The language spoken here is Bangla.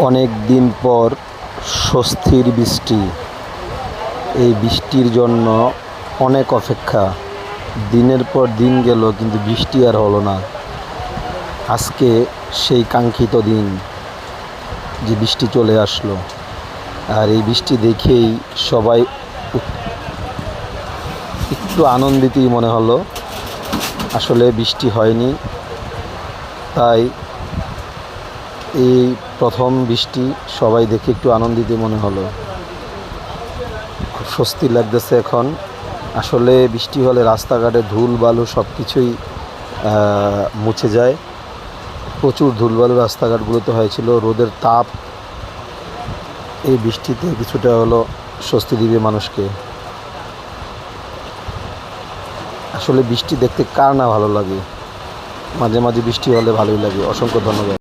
অনেক দিন পর স্বস্তির বৃষ্টি। এই বৃষ্টির জন্য অনেক অপেক্ষা। দিনের পর দিন গেল, কিন্তু বৃষ্টি আর হলো না। আজকে সেই কাঙ্ক্ষিত দিন যে বৃষ্টি চলে আসলো। আর এই বৃষ্টি দেখেই সবাই একটু আনন্দিতই মনে হলো। আসলে বৃষ্টি হয়নি, তাই এই প্রথম বৃষ্টি সবাই দেখে একটু আনন্দিত মনে হলো। খুব স্বস্তি লাগতেছে এখন। আসলে বৃষ্টি হলে রাস্তাঘাটে ধুল, বালু সব কিছুই মুছে যায়। প্রচুর ধুলবালু রাস্তাঘাটগুলোতে হয়েছিল। রোদের তাপ এই বৃষ্টিতে কিছুটা হলো স্বস্তি দিবে মানুষকে। আসলে বৃষ্টি দেখতে কার না ভালো লাগে? মাঝে মাঝে বৃষ্টি হলে ভালোই লাগে। অসংখ্য ধন্যবাদ।